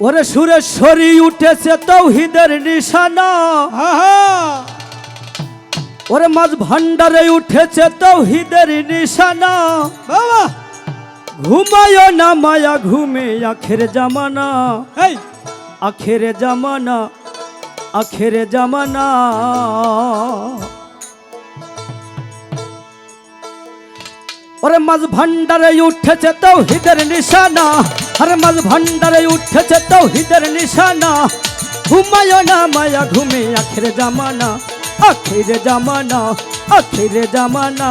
ওরে সুরেশ্বরী উঠেছে তৌহিদের নিশানা। ওরে মাঝ ভান্ডারে উঠেছে তৌহিদের নিশানা। বাবা। ঘুমায় না মায়া ঘুমে আখের জামানা। এই। আখের জামানা আখের জামানা। ওরে মাঝ ভান্ডারে উঠেছে তৌহিদের নিশানা। আরে মাঝ ভান্ডারে উঠেছে তৌহিদের নিশানা। ঘুমায় না মায়া, ঘুমে আখের জামানা আখের জামানা আখের জামানা।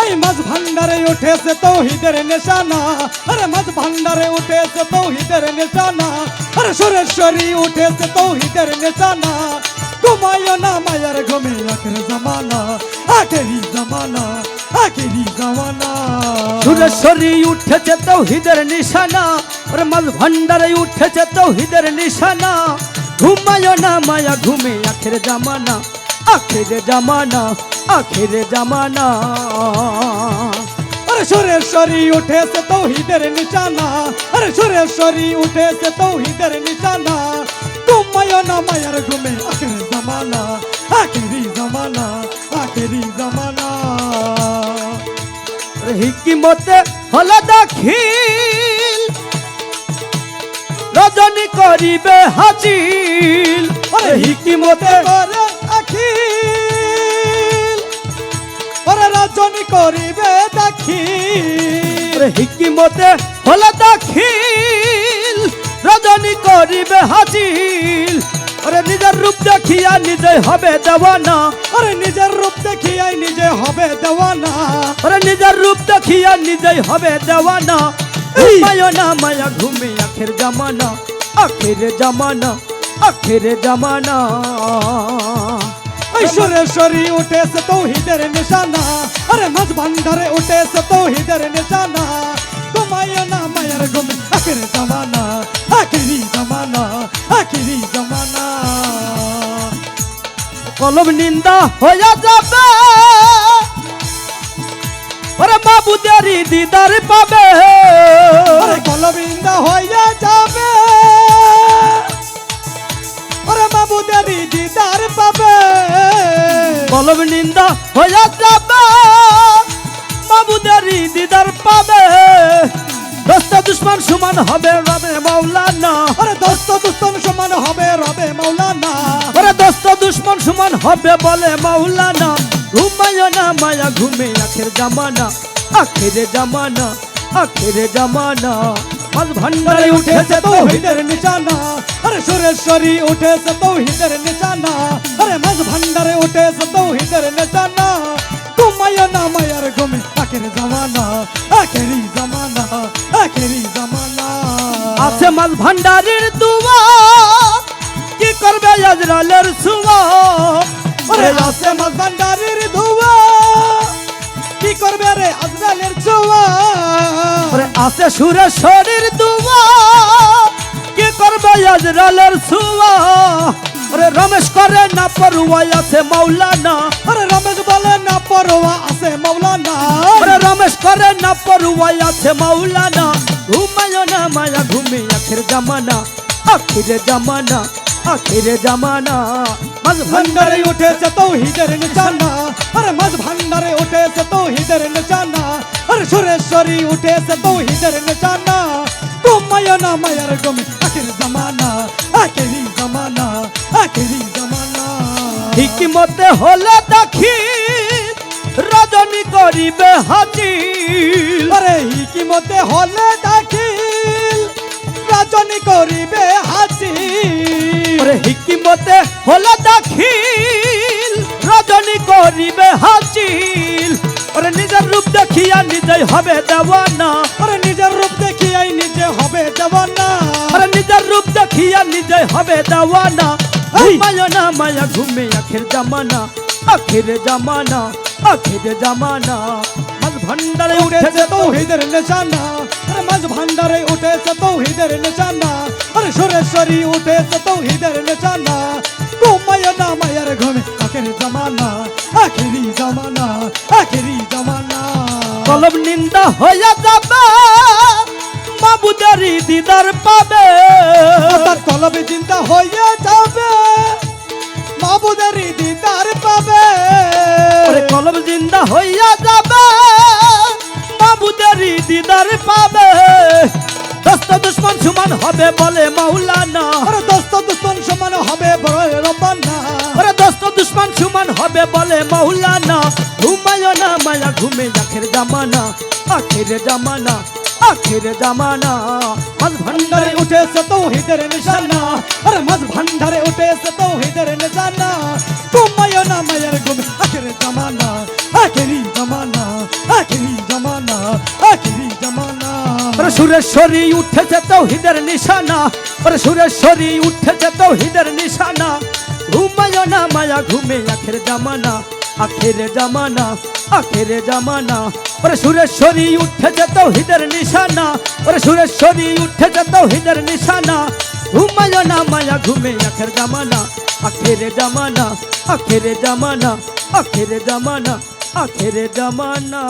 ওই মাছ ভান্ডারে উঠেছে তৌহিদের নিশানা। আরে মাছ ভান্ডারে উঠেছে তৌহিদের নিশানা। আরে সুরেশ্বরী উঠেছে তৌহিদের নিশানা। ঘুমায় না মায়ার, ঘুমে আখের জামানা, আখেরি জামানা। আখেরি জামানা সুরেশ্বরী উঠেছে তৌহিদের নিশানা ওর মাল ভান্ডারে উঠেছে তৌহিদের নিশানা ঘুমায় না মায়া ঘুমে আখের জামানা আখের জামানা আখের জামানা আরে সুরেশ্বরী উঠেছে তৌহিদের নিশানা আরে সুরেশ্বরী উঠেছে তৌহিদের নিশানা ঘুমায় না মায়ার ঘুমে আখের জামানা আখেরি জামানা আখেরি জামানা হিকিমতে হল দাখিল। রজনী করিবে হাজিল। ওরে হিকিমতে করে আখিল। ওরে রাজনী করিবে দাখিল। ওরে হিকিমতে হল দাখিল। রজনী করিবে হাজিল। ওরে নিজের রূপ দেখিয়া নিজে হবে দেওয়ানা। ওরে নিজের রূপ দেখিয়াই নিজে হবে দেওয়ানা। ওরে নিজের রূপ দেখিয়া নিজেই হবে দেওয়ানা। এই! মায়া ঘুমে আখের জামানা। আখের জামানা আখের জামানা। ওই সুরেশ্বরী উঠেছে তৌহিদের নিশানা। আরে মাঝ ভান্ডারে উঠেছে তৌহিদের নিশানা। ঘুমায় না মায়ের ঘুমে আখের জামানা আখেরি জামানা আখেরি কলম নিন্দা হয়ে যাবে। ওরে মাবুদেরই দিদার পাবে। ওরে কলবিন্দা হইয়া যাবে। ওরে বাবুদেরই দিদার পাবে। কলম নিন্দা হয়ে যাবে। মাবুদেরই দিদার পাবে। দোস্ত দুশ্মন সমান হবে রবে মাওলানা। ওরে দোস্ত দুস্তন দুশ্মন হবে বলে মাওলানা ঘুমায় না মায়া ঘুমে আখের জামানা আখের জামানা আখের জামানা মাঝ ভান্ডারে উঠেছে তো তৌহিদের নিশানা আরে সুরেশ্বরী উঠেছে তৌহিদের নিশানা আরে মাঝ ভান্ডারে উঠেছে তৌহিদের নিশানা তোমায় না মায়ার ঘুমে আখের জামানা আখেরি জামানা আখেরি জামানা আছে মাঝ ভান্ডারের দুয়া করবে আজরালের সুয়া ওরে আছে মাঝ ভান্ডারের ধোয়া। কি করবে রে আজরালের ছোয়া? ওরে আছে সুরেশ্বরীর দুয়া কি করবে আজরালের সুয়া ওরে রমেশ করে না পড়ুয়াই আছে মাওলানা। আরে রমেশ বলে না পরোয়া আছে মাওলানা। ওরে রমেশ করে না পড়ুয়াই আছে মাওলানা। ঘুমায় না মায়া ঘুমে আখের জামানা আখিরে জামানা। আখিরে জামানা মাঝ ভান্ডারে উঠেছে তৌহিদের নিশানা। আরে মাঝ ভান্ডারে উঠেছে তৌহিদের নিশানা। আরে সুরেশ্বরী উঠেছে তৌহিদের নিশানা। ঘুমায় না মায়ার গমে আখের জামানা আখেরি জামানা আখেরি জামানা। হিকিমতে হলে দেখি রজনী করিবে হাজির। আরে হিকিমতে হলে দাখিল রাজনী করিবে হাসিল ওরে হিকিমতে হলে দাখিল রজনী করিবে হাজির ওরে নিজের রূপ দেখিয়া নিজেই হবে দেওয়ানা। আরে নিজের রূপ দেখিয়াই নিজে হবে দেওয়ানা। ওরে নিজের রূপ দেখিয়া নিজেই হবে দেওয়ানা! মায়া না মায়া ঘুমে আখের জামানা। আখের জামানা আখের জামানা। মাঝ ভান্ডারে উঠেছে তৌহিদের নিশানা। আরে মাঝ ভান্ডারে উঠেছে তৌহিদের নিশানা। আরে সুরেশ্বরী উঠেছে তৌহিদের নিশানা। ঘুমায় না মায়ার ঘুমে আখের জামানা আখেরি জামানা আখেরি জামানা। কলম নিন্দা হয়ে যাবে মাবুদারি দিদার পাবে। তার কলবে চিন্তা হয়ে যাবে। মাবুদারি দিদার পাবে। ওরে কলম জিন্দা হইয়া যাবে। মাবুদারি দিদার পাবে। দস্ত দুশ্মন সমান হবে বলে মাওলানা। আরে দোস্ত দুশ্মন সমান হবে বড় রব্বানা। ওরে দোস্ত দুশ্মন সমান হবে বলে মাওলানা। ঘুমায় না মায়া ঘুমে আখের জামানা আখের জামানা। আখের জামানা মাঝ ভান্ডারে উঠেছে তৌহিদের নিশানা। আরে মাঝ ভান্ডারে উঠেছে তৌহিদের নিশানা। ঘুমায় না মায়ের ঘুম, আখের জামানা, আখেরি জামানা আখেরি জামানা আখেরি জামানা। ওরে সুরেশ্বরী উঠেছে তৌহিদের নিশানা। ওরে সুরেশ্বরী উঠেছে তৌহিদের নিশানা। ঘুমায় না মায়া, ঘুমে আখের জামানা। আখের জামানা আখের জামানা। ওরে সুরেশ্বরী উঠে যেত তৌহিদের নিশানা। ওরে সুরেশ্বরী উঠে যেত তৌহিদের নিশানা। ঘুমায় না মায়া, ঘুমে আখের জামানা। আখের জামানা আখের জামানা আখের জামানা আখের জামানা।